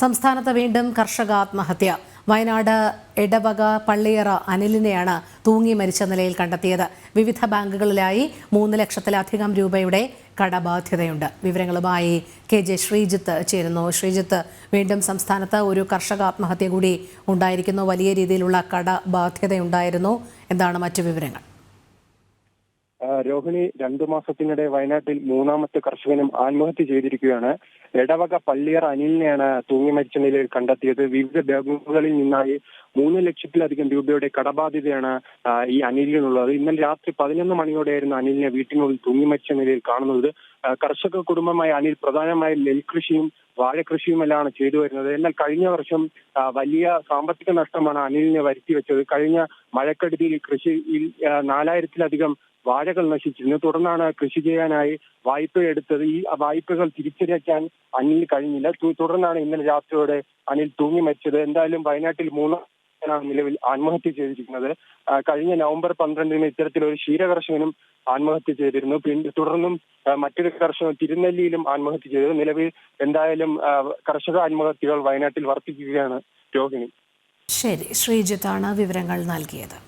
സംസ്ഥാനത്ത് വീണ്ടും കർഷക ആത്മഹത്യ വയനാട് എടവക പള്ളിയറ അനിലിനെയാണ് തൂങ്ങി മരിച്ച നിലയിൽ കണ്ടെത്തിയത്. വിവിധ ബാങ്കുകളിലായി മൂന്ന് ലക്ഷത്തിലധികം രൂപയുടെ കടബാധ്യതയുണ്ട്. വിവരങ്ങളുമായി കെ ജെ ശ്രീജിത്ത് ചേരുന്നു. ശ്രീജിത്ത് വീണ്ടും സംസ്ഥാനത്ത് ഒരു കർഷക ആത്മഹത്യ കൂടി ഉണ്ടായിരിക്കുന്നു. വലിയ രീതിയിലുള്ള കടബാധ്യതയുണ്ടായിരുന്നു. എന്താണ് മറ്റു വിവരങ്ങൾ? രോഹിണി രണ്ടു മാസത്തിനിടെ വയനാട്ടിൽ മൂന്നാമത്തെ കർഷകനും ആത്മഹത്യ ചെയ്തിരിക്കുകയാണ്. എടവക പള്ളിയർ അനിലിനെയാണ് തൂങ്ങി മരിച്ച നിലയിൽ കണ്ടെത്തിയത്. വിവിധ ബാങ്കുകളിൽ നിന്നായി മൂന്ന് ലക്ഷത്തിലധികം രൂപയുടെ കടബാധ്യതയാണ് ഈ അനിലിനുള്ളത്. ഇന്നലെ രാത്രി പതിനൊന്ന് മണിയോടെയായിരുന്നു അനിലിനെ വീട്ടിനുള്ളിൽ തൂങ്ങി മരിച്ച നിലയിൽ കാണുന്നത്. കർഷക കുടുംബമായ അനിൽ പ്രധാനമായും നെൽകൃഷിയും വാഴകൃഷിയുമെല്ലാം ചെയ്തു വരുന്നത്. എന്നാൽ കഴിഞ്ഞ വർഷം വലിയ സാമ്പത്തിക നഷ്ടമാണ് അനിലിനെ വരുത്തി വെച്ചത് കഴിഞ്ഞ മഴക്കെടുതിയിൽ കൃഷിയിൽ നാലായിരത്തിലധികം വാഴകൾ നശിച്ചിരുന്നു. തുടർന്നാണ് കൃഷി ചെയ്യാനായി വായ്പ എടുത്തത്. ഈ വായ്പകൾ തിരിച്ചടയ്ക്കാൻ അനിൽ കഴിഞ്ഞില്ല. തുടർന്നാണ് ഇന്നലെ രാത്രിയോടെ അനിൽ തൂങ്ങി മരിച്ചത് എന്തായാലും വയനാട്ടിൽ മൂന്നാം നിലവിൽ ആത്മഹത്യ ചെയ്തിരിക്കുന്നത്. കഴിഞ്ഞ നവംബർ പന്ത്രണ്ടിന് ഇത്തരത്തിലൊരു ക്ഷീരകർഷകനും ആത്മഹത്യ ചെയ്തിരുന്നു. തുടർന്നും മറ്റൊരു കർഷകൻ തിരുനെല്ലിയിലും ആത്മഹത്യ ചെയ്തു. നിലവിൽ എന്തായാലും കർഷക ആത്മഹത്യകൾ വയനാട്ടിൽ വർദ്ധിക്കുകയാണ് രോഹിണി. ശരി ശ്രീജിത്താണ് വിവരങ്ങൾ നൽകിയത്.